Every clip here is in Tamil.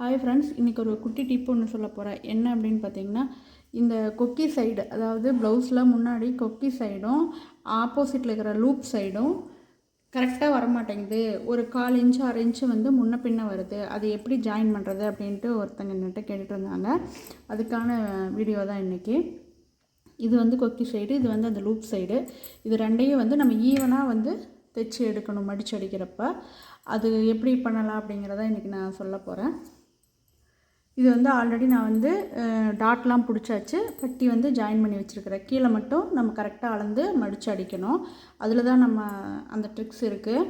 ஹாய் ஃப்ரெண்ட்ஸ் இன்றைக்கி ஒரு குட்டி டிப் ஒன்று சொல்ல போகிறேன் என்ன அப்படின்னு பார்த்தீங்கன்னா இந்த கொக்கி சைடு அதாவது ப்ளவுஸில் முன்னாடி கொக்கி சைடும் ஆப்போசிட்டில் இருக்கிற லூப் சைடும் கரெக்டாக வரமாட்டேங்குது. ஒரு கால் இன்ச்சு அரை இன்ச்சு வந்து முன்ன பின்ன வருது. அது எப்படி ஜாயின் பண்ணுறது அப்படின்ட்டு ஒருத்தங்க என்கிட்ட கேட்டுட்டு இருந்தாங்க. அதுக்கான வீடியோ தான் இன்றைக்கி இது வந்து கொக்கி சைடு இது வந்து அந்த லூப் சைடு இது ரெண்டையும் வந்து நம்ம ஈவனாக வந்து தைச்சி எடுக்கணும் மடிச்சு அடிக்கிறப்ப. அது எப்படி பண்ணலாம் அப்படிங்கிறத இன்றைக்கி நான் சொல்ல போகிறேன் இது வந்து ஆல்ரெடி நான் வந்து டாட்லாம் பிடிச்சாச்சு. பட்டி வந்து ஜாயின் பண்ணி வச்சுருக்கிறேன். கீழே மட்டும் நம்ம கரெக்டாக அளந்து மடித்து அடிக்கணும். அதில் தான் நம்ம அந்த ட்ரிக்ஸ் இருக்குது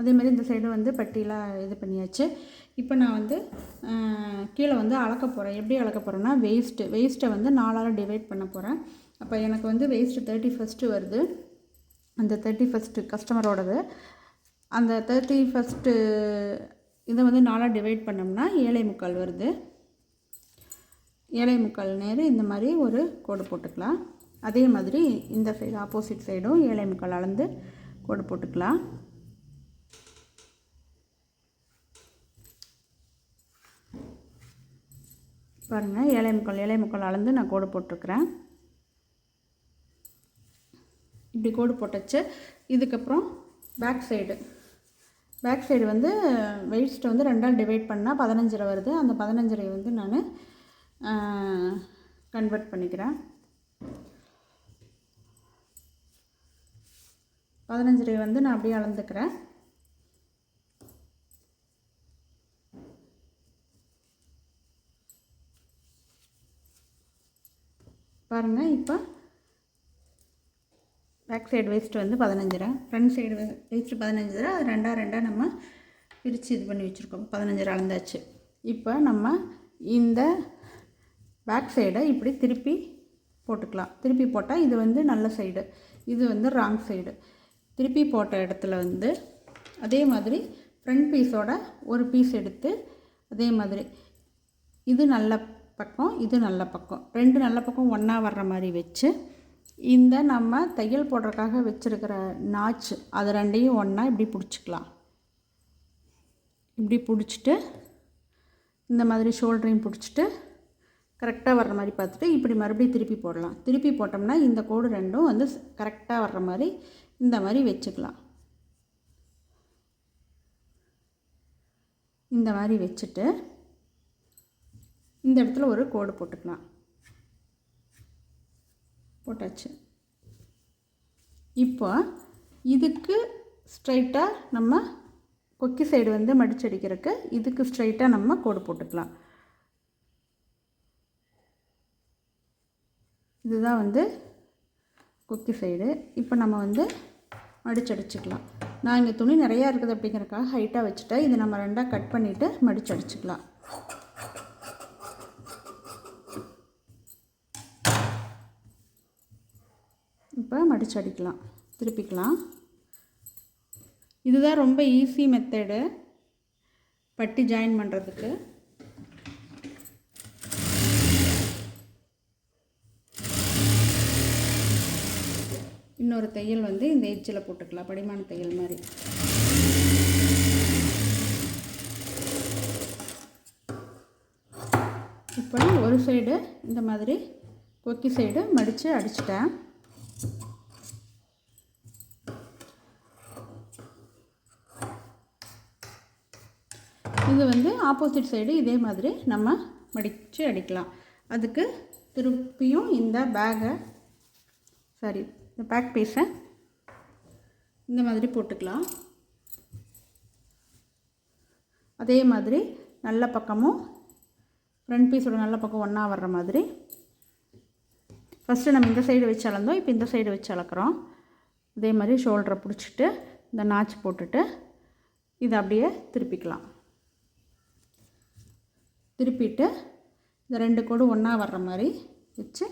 அதேமாதிரி இந்த சைடு வந்து பட்டியெலாம் இது பண்ணியாச்சு. இப்போ நான் வந்து கீழே வந்து அளக்க போகிறேன் எப்படி அளக்க போகிறேன்னா வேஸ்ட்டு வேஸ்ட்டை வந்து நாலாக டிவைட் பண்ண போகிறேன் அப்போ எனக்கு வந்து வேஸ்ட்டு தேர்ட்டி ஃபஸ்ட்டு வருது. அந்த தேர்ட்டி ஃபஸ்ட்டு கஸ்டமரோடது அந்த தேர்ட்டி ஃபஸ்ட்டு இதை வந்து நாலாக டிவைட் பண்ணோம்னா ஏழை முக்கால் வருது. ஏழை முக்கால் நேரு இந்த மாதிரி ஒரு கோடு போட்டுக்கலாம். அதே மாதிரி இந்த சைடு ஆப்போசிட் சைடும் ஏழை முக்கால் அளந்து கோடு போட்டுக்கலாம். பாருங்கள் ஏழை முக்கால் ஏழை முக்கால் அளந்து நான் கோடு போட்டிருக்கிறேன். இப்படி கோடு போட்டச்சு. இதுக்கப்புறம் பேக் சைடு பேக் சைடு வந்து வெயிட்ஸ்ட்டை வந்து ரெண்டால் டிவைட் பண்ணால் பதினஞ்சரை வருது. அந்த பதினஞ்சரை வந்து நான் கன்வெர்ட் பண்ணிக்கிறேன். பதினஞ்சரை வந்து நான் அப்படியே அளந்துக்கிறேன். பாருங்கள் இப்போ பேக் சைடு வேஸ்ட்டு வந்து பதினஞ்சரை. ஃப்ரண்ட் சைடு வேஸ்ட் பதினஞ்சரை. அது ரெண்டாக ரெண்டாக நம்ம பிரித்து இது பண்ணி வச்சுருக்கோம். பதினஞ்சரை அளந்தாச்சு. இப்போ நம்ம இந்த பேக் சைடை இப்படி திருப்பி போட்டுக்கலாம். திருப்பி போட்டால் இது வந்து நல்ல சைடு இது வந்து ராங் சைடு திருப்பி போட்ட இடத்துல வந்து அதே மாதிரி ஃப்ரண்ட் பீஸோட ஒரு பீஸ் எடுத்து அதே மாதிரி. இது நல்ல பக்கம் இது நல்ல பக்கம். ரெண்டு நல்ல பக்கம் ஒன்றா வர்ற மாதிரி வச்சு இந்த நம்ம தையல் போடுறதுக்காக வச்சுருக்கிற நாச்சு அது ரெண்டையும் ஒன்றா இப்படி பிடிச்சிக்கலாம். இப்படி பிடிச்சிட்டு இந்த மாதிரி ஷோல்டரையும் பிடிச்சிட்டு கரெக்டாக வர்ற மாதிரி பார்த்துட்டு இப்படி மறுபடியும் திருப்பி போடலாம். திருப்பி போட்டோம்னா இந்த கோடு ரெண்டும் வந்து கரெக்டாக வர்ற மாதிரி இந்த மாதிரி வச்சுக்கலாம். இந்த மாதிரி வச்சுட்டு இந்த இடத்துல ஒரு கோடு போட்டுக்கலாம். போட்டாச்சு. இப்போ இதுக்கு ஸ்ட்ரைட்டாக நம்ம கொக்கி சைடு வந்து மடிச்சடிக்கிறதுக்கு இதுக்கு ஸ்ட்ரைட்டாக நம்ம கோடு போட்டுக்கலாம். இதுதான் வந்து கொக்கி சைடு இப்போ நம்ம வந்து மடிச்சடிச்சுக்கலாம் நான் இங்கே துணி நிறையா இருக்குது அப்படிங்கிறக்காக ஹைட்டாக வச்சுட்டேன். இதை நம்ம ரெண்டாக கட் பண்ணிவிட்டு மடிச்சடிச்சுக்கலாம் இப்போ மடிச்சடிக்கலாம் திருப்பிக்கலாம். இதுதான் ரொம்ப ஈஸி மெத்தடு பட்டி ஜாயின் பண்ணுறதுக்கு இன்னொரு தையல் வந்து இந்த எச்சில் போட்டுக்கலாம். படிமான தையல் மாதிரி. இப்போ ஒரு சைடு இந்த மாதிரி கொக்கி சைடு மடித்து அடிச்சிட்டேன். இது வந்து ஆப்போசிட் சைடு இதே மாதிரி நம்ம மடித்து அடிக்கலாம். அதுக்கு திருப்பியும் இந்த பேகை சாரி இந்த பேக் பீஸை இந்த மாதிரி போட்டுக்கலாம். அதே மாதிரி நல்ல பக்கமும் ஃப்ரண்ட் பீஸோட நல்ல பக்கம் ஒன்றா வர்ற மாதிரி. ஃபஸ்ட்டு நம்ம இந்த சைடு வச்சு அளந்தோம் இப்போ இந்த சைடு வச்சு அளக்குறோம். அதே மாதிரி ஷோல்டரை பிடிச்சிட்டு இந்த நாச்சு போட்டுட்டு இதை அப்படியே திருப்பிக்கலாம். திருப்பிட்டு இந்த ரெண்டு கோடு ஒன்றா வர்ற மாதிரி வச்சு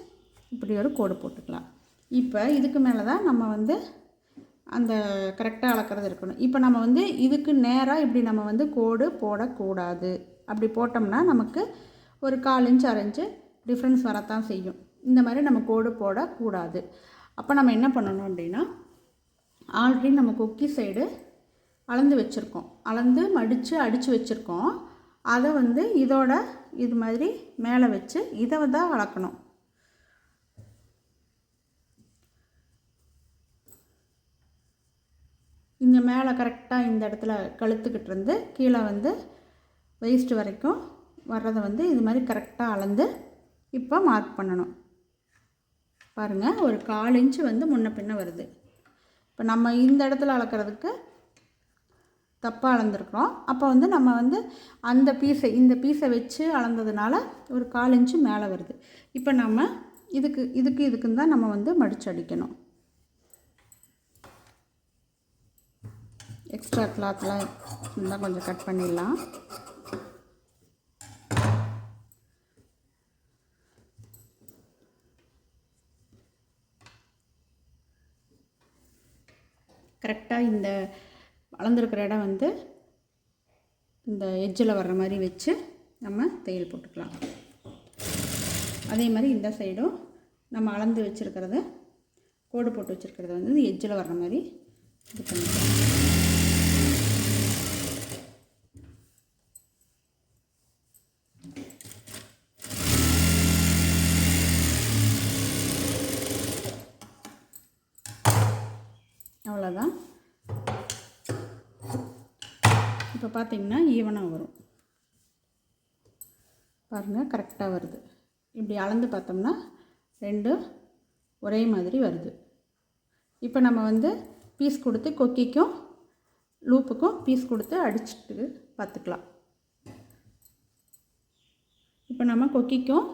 இப்படி ஒரு கோடு போட்டுக்கலாம். இப்போ இதுக்கு மேலே தான் நம்ம வந்து அந்த கரெக்டாக அளக்கிறது இருக்கணும். இப்போ நம்ம வந்து இதுக்கு நேராக இப்படி நம்ம வந்து கோடு போடக்கூடாது. அப்படி போட்டோம்னா நமக்கு ஒரு கால் இன்ச் அரை இன்ச்சு டிஃப்ரென்ஸ் வரத்தான் செய்யும். இந்த மாதிரி நம்ம கோடு போடக்கூடாது. அப்போ நம்ம என்ன பண்ணணும் அப்படின்னா ஆல்ரெடி நம்ம கொக்கி சைடு அளந்து வச்சுருக்கோம். அளந்து மடித்து அடித்து வச்சுருக்கோம். அதை வந்து இதோட இது மாதிரி மேலே வச்சு இதை தான் வளர்க்கணும் இங்கே மேலே கரெக்டாக இந்த இடத்துல கழுத்துக்கிட்டு இருந்து கீழே வந்து வெயிஸ்ட் வரைக்கும் வர்றதை வந்து இது மாதிரி கரெக்டாக அளந்து இப்போ மார்க் பண்ணணும். பாருங்கள் ஒரு கால் இன்ச்சு வந்து முன்ன பின்ன வருது. இப்போ நம்ம இந்த இடத்துல அளக்கிறதுக்கு தப்பாக அளந்துருக்குறோம். அப்போ வந்து நம்ம வந்து அந்த பீஸை இந்த பீஸை வச்சு அளந்ததுனால ஒரு கால் இன்ச்சு மேலே வருது. இப்போ நம்ம இதுக்கு இதுக்கு இதுக்குன்னு தான் நம்ம வந்து மடிச்சு அடிக்கணும். எக்ஸ்ட்ரா கிளாத்லாம் இருந்தால் கொஞ்சம் கட் பண்ணிடலாம். கரெக்டாக இந்த அளந்துருக்கிற இடம் வந்து இந்த எஜ்ஜில் வர்ற மாதிரி வச்சு நம்ம தையல் போட்டுக்கலாம். அதே மாதிரி இந்த சைடும் நம்ம அளந்து வச்சுருக்கிறத கோடு போட்டு வச்சுருக்கிறத வந்து எஜ்ஜில் வர்ற மாதிரி இது பண்ணிக்கலாம். அவ்வளோதான் இப்போ பார்த்தீங்கன்னா ஈவனாக வரும். பாருங்கள் கரெக்டாக வருது. இப்படி அளந்து பார்த்தோம்னா ரெண்டும் ஒரே மாதிரி வருது. இப்போ நம்ம வந்து பீஸ் கொடுத்து கொக்கிக்கும் லூப்புக்கும் பீஸ் கொடுத்து அடிச்சுட்டு பார்த்துக்கலாம். இப்போ நம்ம கொக்கிக்கும்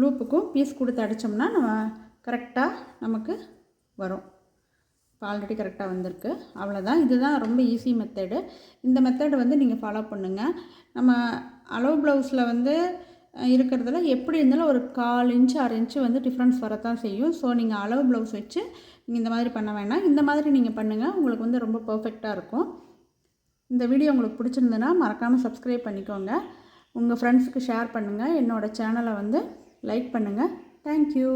லூப்புக்கும் பீஸ் கொடுத்து அடித்தோம்னா நம்ம கரெக்டாக நமக்கு வரும். இப்போ ஆல்ரெடி கரெக்டாக வந்திருக்கு. அவ்வளோதான் இதுதான் ரொம்ப ஈஸி மெத்தடு இந்த மெத்தடு வந்து நீங்கள் ஃபாலோ பண்ணுங்கள் நம்ம அளவு ப்ளவுஸில் வந்து இருக்கிறதுல எப்படி இருந்தாலும் ஒரு கால் இன்ச்சு அரை இன்ச்சு வந்து டிஃப்ரென்ஸ் வரத்தான் செய்யும். ஸோ நீங்கள் அளவு ப்ளவுஸ் வச்சு நீங்கள் இந்த மாதிரி பண்ண வேணாம். இந்த மாதிரி நீங்கள் பண்ணுங்கள் உங்களுக்கு வந்து ரொம்ப பர்ஃபெக்டாக இருக்கும். இந்த வீடியோ உங்களுக்கு பிடிச்சிருந்ததுன்னா மறக்காமல் சப்ஸ்கிரைப் பண்ணிக்கோங்க. உங்கள் ஃப்ரெண்ட்ஸுக்கு ஷேர் பண்ணுங்கள் என்னோடய சேனலை வந்து லைக் பண்ணுங்கள் தேங்க்யூ